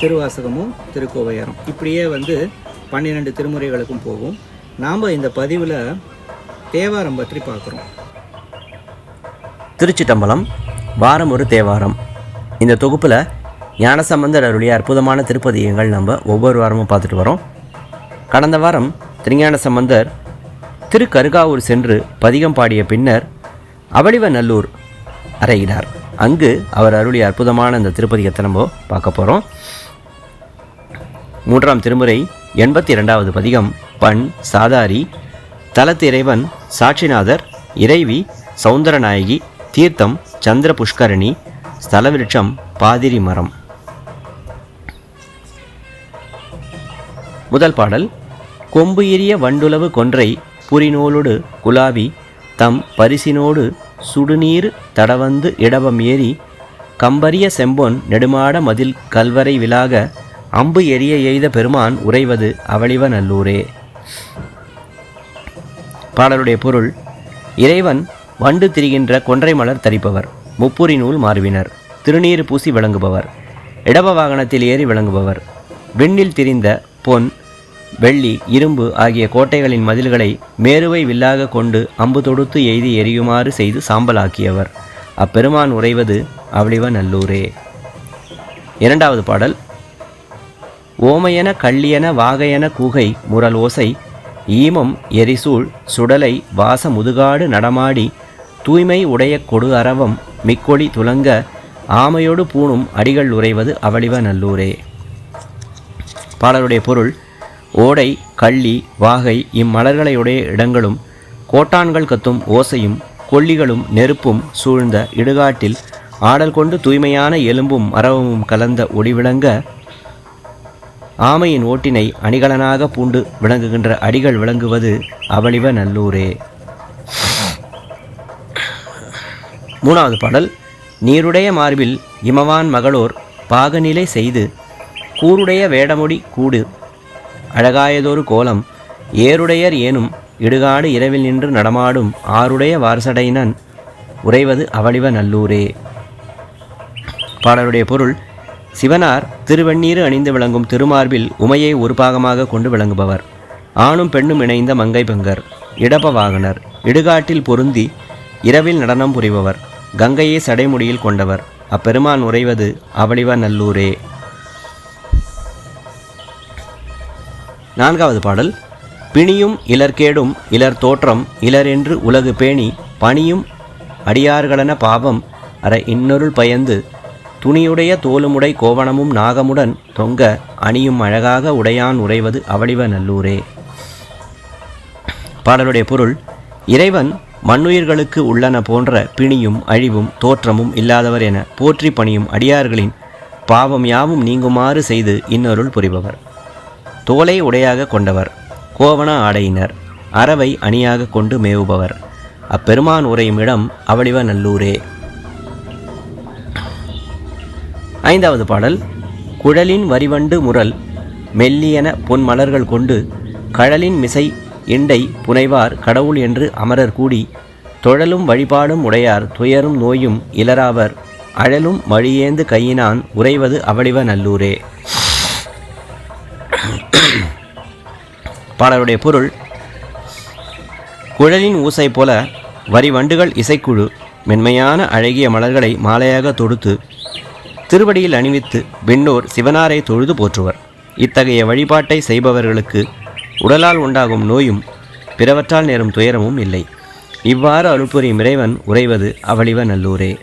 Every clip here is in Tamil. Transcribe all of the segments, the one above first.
திருவாசகமும் திருக்கோவையாரம். இப்படியே வந்து பன்னிரெண்டு திருமுறைகளுக்கும் போகும். நாம் இந்த பதிவில் தேவாரம் பற்றி பார்க்குறோம். திருச்சிட்டம்பலம் வாரம் ஒரு தேவாரம். இந்த தொகுப்பில் ஞானசம்பந்தர் அருளிய அற்புதமான திருப்பதிகங்கள் நம்ம ஒவ்வொரு வாரமும் பார்த்துட்டு வரோம். கடந்த வாரம் திருஞான சம்பந்தர் திருக்கருகாவூர் சென்று பதிகம் பாடிய பின்னர் அவளிவநல்லூர் அறையினார். அங்கு அவர் அருளிய அற்புதமான இந்த திருப்பதிகத்தை நம்ம பார்க்க போகிறோம் மூன்றாம் திருமுறை எண்பத்தி இரண்டாவது பதிகம் பண் சாதாரி தலத்திறைவன் சாட்சிநாதர் இறைவி சௌந்தரநாயகி தீர்த்தம் சந்திர புஷ்கரணி ஸ்தலவிருட்சம் பாதிரி மரம். முதல் பாடல் கொம்பு எரிய வண்டுளவு கொன்றை புரிநூலோடு குலாவி தம் பரிசினோடு சுடுநீர் தடவந்து இடவம் ஏறி கம்பரிய செம்பொன் நெடுமாட மதில் கல்வரை விலாக அம்பு எரிய எய்த பெருமான் உறைவது அவளிவ நல்லூரே. பாடலுடைய பொருள் இறைவன் வண்டு திரிகின்ற கொன்றை மலர் தரிப்பவர் முப்புரி நூல் மாறுவினர் திருநீர் பூசி விளங்குபவர் இடப வாகனத்தில் ஏறி விளங்குபவர் விண்ணில் திரிந்த பொன் வெள்ளி இரும்பு ஆகிய கோட்டைகளின் மதில்களை மேருவை வில்லாக கொண்டு அம்பு தொடுத்து எய்தி எரியுமாறு செய்து சாம்பலாக்கியவர். அப்பெருமான் உறைவது அவளிவ நல்லூரே. இரண்டாவது பாடல் ஓமையன கள்ளியன வாகையன கூகை முரல் ஓசை ஈமம் எரிசூழ் சுடலை வாச முதுகாடு நடமாடி தூய்மை உடைய கொடு அரவம் மிக்கொளி துலங்க ஆமையோடு பூணும் அடிகள் உறைவது அவளிவ நல்லூரே. பாடலுடைய பொருள் ஓடை கள்ளி வாகை இம்மலர்களையுடைய இடங்களும் கோட்டான்கள் கத்தும் ஓசையும் கொல்லிகளும் நெருப்பும் சூழ்ந்த இடுகாட்டில் ஆடல் கொண்டு தூய்மையான எலும்பும் அரவமும் கலந்த ஒளிவிளங்க ஆமையின் ஓட்டினை அணிகலனாக பூண்டு விளங்குகின்ற அடிகள் விளங்குவது அவளிவ நல்லூரே. மூணாவது பாடல். நீருடைய மார்பில் இமவான் மகளோர் பாகநிலை செய்து கூருடைய வேடமுடி கூடு. அழகாயதொரு கோலம் ஏருடையர் ஏனும் இடுகாடு இரவில் நின்று நடமாடும் ஆருடைய வாரசடையினன் உறைவது அவளிவ நல்லூரே. பாடலுடைய பொருள். சிவனார் திருவெண்ணீர் அணிந்து விளங்கும் திருமார்பில் உமையை ஒரு பாகமாக கொண்டு விளங்குபவர். ஆணும் பெண்ணும் இணைந்த மங்கை பெங்கர் இடப வாகனர் இடுகாட்டில் பொருந்தி இரவில் நடனம் புரிபவர் கங்கையை சடைமுடியில் கொண்டவர். அப்பெருமான் உறைவது அவளிவ நல்லூரே. நான்காவது பாடல். பிணியும் இலர்கேடும் இலர் தோற்றம் இலரென்று உலகு பேணி பணியும் அடியார்களென பாவம் அற இன்னொருள் பயந்து துணியுடைய தோலுமுடை கோவணமும் நாகமுடன் தொங்க அணியும் அழகாக உடையான் உறைவது அவளிவ நல்லூரே. பாடலுடைய பொருள் இறைவன் மண்ணுயிர்களுக்கு உள்ளன போன்ற பிணியும் அழிவும் தோற்றமும் இல்லாதவர் என போற்றி பணியும் அடியார்களின் பாவம் யாவும் நீங்குமாறு செய்து இன்னொருள் புரிபவர். தோலை உடையாக கொண்டவர் கோவண ஆடையினர் அறவை அணியாக கொண்டு மேவுபவர். அப்பெருமான் உரையும் இடம் அவளிவ நல்லூரே. ஐந்தாவது பாடல் குழலின் வரிவண்டு முரல் மெல்லியன பொன் மலர்கள் கொண்டு கழலின் மிசை இண்டை புனைவார் கடவுள் என்று அமரர் கூடி தொழலும் வழிபாடும் உடையார் துயரும் நோயும் இலராவர் அழலும் வழியேந்து கையினான் உறைவது அவளிவ நல்லூரே. பாடலுடைய பொருள் குழலின் ஊசை போல வரி வண்டுகள் இசைக்குழு மென்மையான அழகிய மலர்களை மாலையாக தொடுத்து திருவடியில் அணிவித்து விண்ணோர் சிவனாரை தொழுது போற்றுவர். இத்தகைய வழிபாட்டை செய்பவர்களுக்கு உடலால் உண்டாகும் நோயும் பிறவற்றால் நேரும் துயரமும் இல்லை. இவ்வாறு அருள்புரியும் இறைவன் உறைவது அவளிவ நல்லூரே.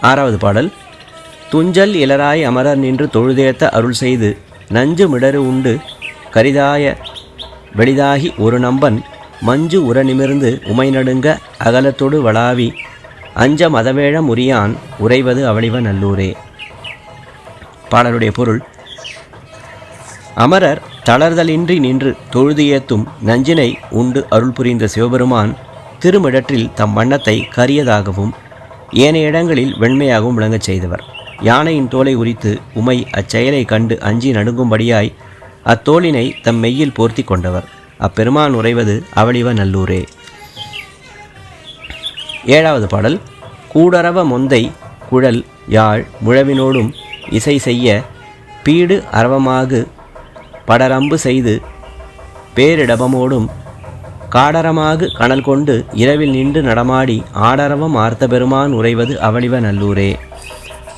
ஆறாவது பாடல். துஞ்சல் இலராய் அமரர் நின்று தொழுதேத்த அருள் செய்து நஞ்சு மிடறு உண்டு கரிதாய வெளிதாகி ஒரு நம்பன் மஞ்சு உர நிமிர்ந்து உமை நடுங்க அகலத்தொடு வளாவி அஞ்ச மதவேழ முறியான் உறைவது அவளிவ நல்லூரே. பாடலுடைய பொருள் அமரர் தளர்தலின்றி நின்று தொழுது ஏத்தும் நஞ்சினை உண்டு அருள் புரிந்த சிவபெருமான் திருமிடற்றில் தம் வண்ணத்தை கரியதாகவும் ஏனைய இடங்களில் வெண்மையாகவும் விளங்கச் செய்தவர். யானையின் தோலை உரித்து உமை அச்செயலை கண்டு அஞ்சி நடுங்கும்படியாய் அத்தோளினை தம் மெய்யில் போர்த்தி கொண்டவர். அப்பெருமான் உறைவது அவளிவ நல்லூரே. ஏழாவது பாடல் கூடரவ மொந்தை குழல் யாழ் முழவினோடும் இசை செய்ய பீடு அரவமாகு படரம்பு செய்து பேரிடபமோடும் காடரமாகு கனல் கொண்டு இரவில் நின்று நடமாடி ஆடரவம் ஆர்த்த பெருமான் உறைவது அவளிவ நல்லூரே.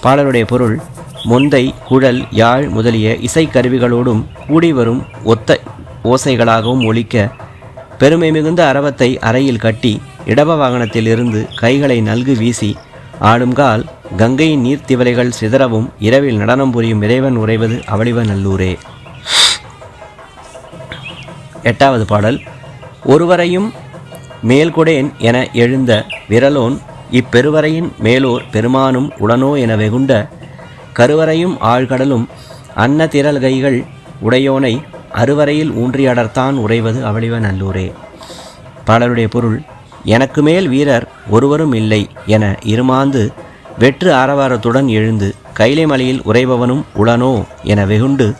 பாடலுடைய பொருள் மொந்தை குழல் யாழ் முதலிய இசைக்கருவிகளோடும் கூடி வரும் ஒத்த ஓசைகளாகவும் ஒழிக்க பெருமை மிகுந்த அரவத்தை அறையில் கட்டி இடப வாகனத்தில் இருந்து கைகளை நல்கு வீசி ஆடும்கால் கங்கையின் நீர்த்திவலைகள் சிதறவும் இரவில் நடனம் புரியும் இறைவன் உறைவது அவளிவ நல்லூரே. எட்டாவது பாடல். ஒருவரையும் மேல்கொடேன் என எழுந்த விரலோன் இப்பெருவரையின் மேலோர் பெருமானும் உடனோ என வெகுண்ட கருவறையும் ஆழ்கடலும் அன்ன திரள்கைகள் உடையோனை அறுவரையில் ஊன்றியடர்த்தான் உறைவது அவளிவ நல்லூரே. பாடலுடைய பொருள் எனக்கு மேல் வீரர் ஒருவரும் இல்லை என இருமாந்து வெற்று ஆரவாரத்துடன் எழுந்து கைலை மலையில் உறைபவனும் உளனோ என வெகுண்டு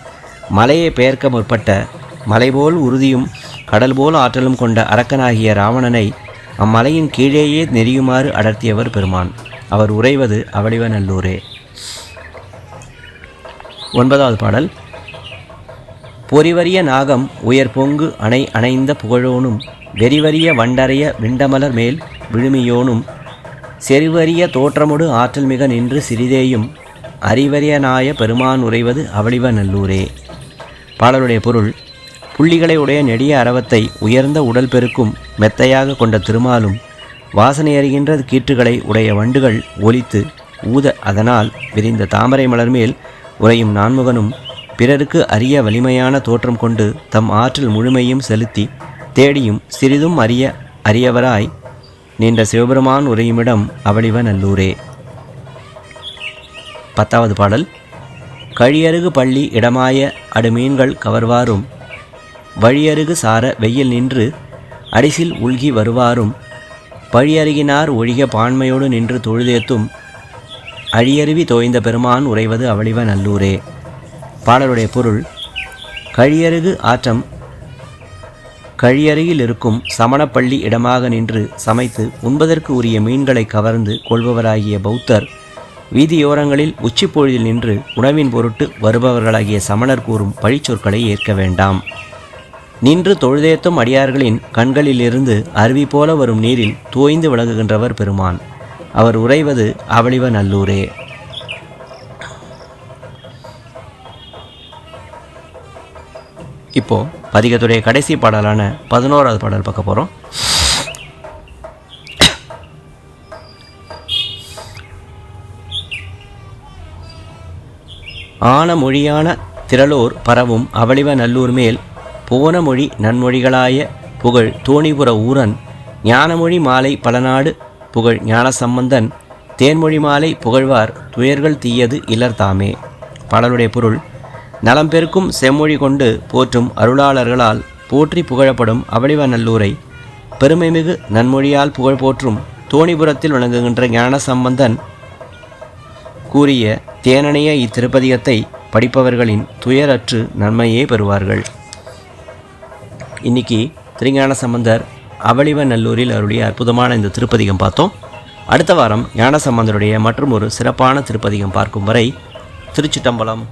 மலையை பெயர்க்க முற்பட்ட மலைபோல் உறுதியும் கடல் போல் ஆற்றலும் கொண்ட அரக்கனாகிய ராவணனை அம்மலையின் கீழேயே நெறியுமாறு அடர்த்தியவர் பெருமான். அவர் உறைவது அவளிவ நல்லூரே. ஒன்பதாவது பாடல். பொறிவரிய நாகம் உயர் பொங்கு அணை அணைந்த புகழோனும் வெறிவரிய வண்டறைய விண்டமலர் மேல் விழுமியோனும் செறிவரிய தோற்றமொடு ஆற்றல் மிக நின்று சிறிதேயும் அறிவரியனாய பெருமான் உறைவது அவளிவ நல்லூரே. பாடலுடைய பொருள் புள்ளிகளை உடைய நெடிய அரவத்தை உயர்ந்த உடல் பெருக்கும் மெத்தையாக கொண்ட திருமாலும் வாசனை அறிகின்ற கீற்றுகளை உடைய வண்டுகள் ஒலித்து ஊத அதனால் விரிந்த தாமரை மலர் மேல் உறையும் நான்முகனும் பிறருக்கு அரிய வலிமையான தோற்றம் கொண்டு தம் ஆற்றல் முழுமையும் செலுத்தி தேடியும் சிறிதும் அறிய அறியவராய் நின்ற சிவபெருமான் உரையுமிடம் அவளிவ நல்லூரே. பத்தாவது பாடல். கழியருகு பள்ளி இடமாய அடுமீன்கள் கவர்வாரும் வழியருகு சார வெயில் நின்று அடிசில் உள்கி வருவாரும் பழியருகினார் ஒழிக பான்மையோடு நின்று தொழுதேத்தும் அழியருவி தோய்ந்த பெருமான் உறைவது அவளிவ நல்லூரே. பாடலுடைய பொருள் கழியருகு ஆற்றம் கழியருகில் இருக்கும் சமணப்பள்ளி இடமாக நின்று சமைத்து உண்பதற்கு உரிய மீன்களை கவர்ந்து கொள்பவராகிய பௌத்தர் வீதியோரங்களில் உச்சிப்பொழுதில் நின்று உணவின் பொருட்டு வருபவர்களாகிய சமணர் கூறும் பழிச்சொற்களை ஏற்க வேண்டாம். நின்று தொழுதேத்தும் அடியார்களின் கண்களிலிருந்து அருவி போல வரும் நீரில் தோய்ந்து விளங்குகின்றவர் பெருமான். அவர் உறைவது அவளிவ நல்லூரே. இப்போது பதிகத்துடைய கடைசி பாடலான பதினோராவது பாடல் பார்க்க போகிறோம் ஆன மொழியான திரளோர் பரவும் அவளிவ நல்லூர் மேல் போன மொழி நன்மொழிகளாய புகழ் தோணிபுர ஊரன் ஞானமொழி மாலை பலநாடு புகழ் ஞானசம்பந்தன் தேன்மொழி மாலை புகழ்வார் துயர்கள் தீயது இலர்தாமே பாடலுடைய பொருள் நலம் பெருக்கும் செம்மொழி கொண்டு போற்றும் அருளாளர்களால் போற்றி புகழப்படும் அவளிவநல்லூரை பெருமைமிகு நன்மொழியால் புகழ் போற்றும் தோணிபுரத்தில் விளங்குகின்ற ஞானசம்பந்தன் கூறிய தேனனைய இத்திருப்பதிகத்தை படிப்பவர்களின் துயரற்று நன்மையே பெறுவார்கள். இன்னைக்கு திருஞான சம்பந்தர் அவளிவ அருளிய அற்புதமான இந்த திருப்பதிகம் பார்த்தோம். அடுத்த வாரம் ஞானசம்பந்தருடைய மற்றும் ஒரு சிறப்பான திருப்பதிகம் பார்க்கும் வரை திருச்சிட்டம்பலம்.